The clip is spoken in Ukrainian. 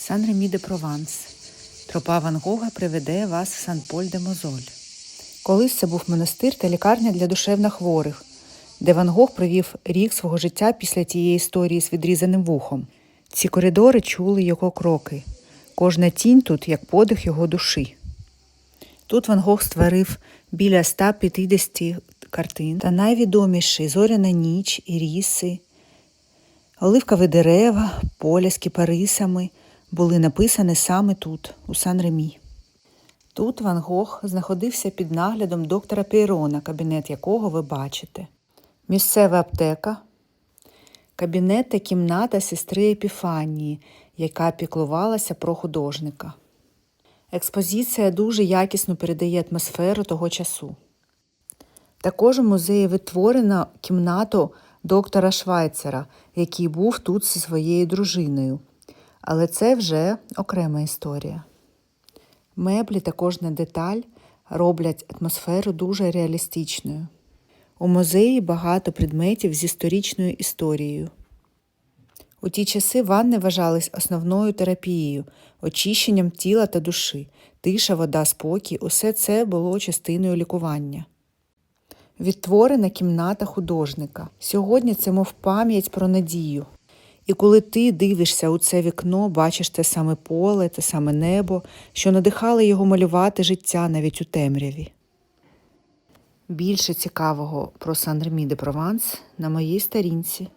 Сан Ремі де Прованс. Тропа Ван Гога приведе вас в Сан-Поль де Мозоль. Колись це був монастир та лікарня для душевнохворих, де Ван Гог провів рік свого життя після тієї історії з відрізаним вухом. Ці коридори чули його кроки. Кожна тінь тут як подих його душі. Тут Ван Гог створив біля 150 картин та найвідоміші Зоряна ніч, Іріси, Оливкові дерева, поля з кіпарисами були написані саме тут, у Сан-Ремі. Тут Ван Гог знаходився під наглядом доктора Пейрона, кабінет якого ви бачите. Місцева аптека, кабінет та кімната сестри Епіфанії, яка піклувалася про художника. Експозиція дуже якісно передає атмосферу того часу. Також у музеї відтворено кімнату доктора Швайцера, який був тут зі своєю дружиною. Але це вже окрема історія. Меблі та кожна деталь роблять атмосферу дуже реалістичною. У музеї багато предметів з історичною історією. У ті часи ванни вважались основною терапією, очищенням тіла та душі, тиша, вода, спокій усе це було частиною лікування. Відтворена кімната художника. Сьогодні це мов пам'ять про надію. І коли ти дивишся у це вікно, бачиш те саме поле, те саме небо, що надихало його малювати життя навіть у темряві. Більше цікавого про Сан-Ремі де Прованс на моїй сторінці.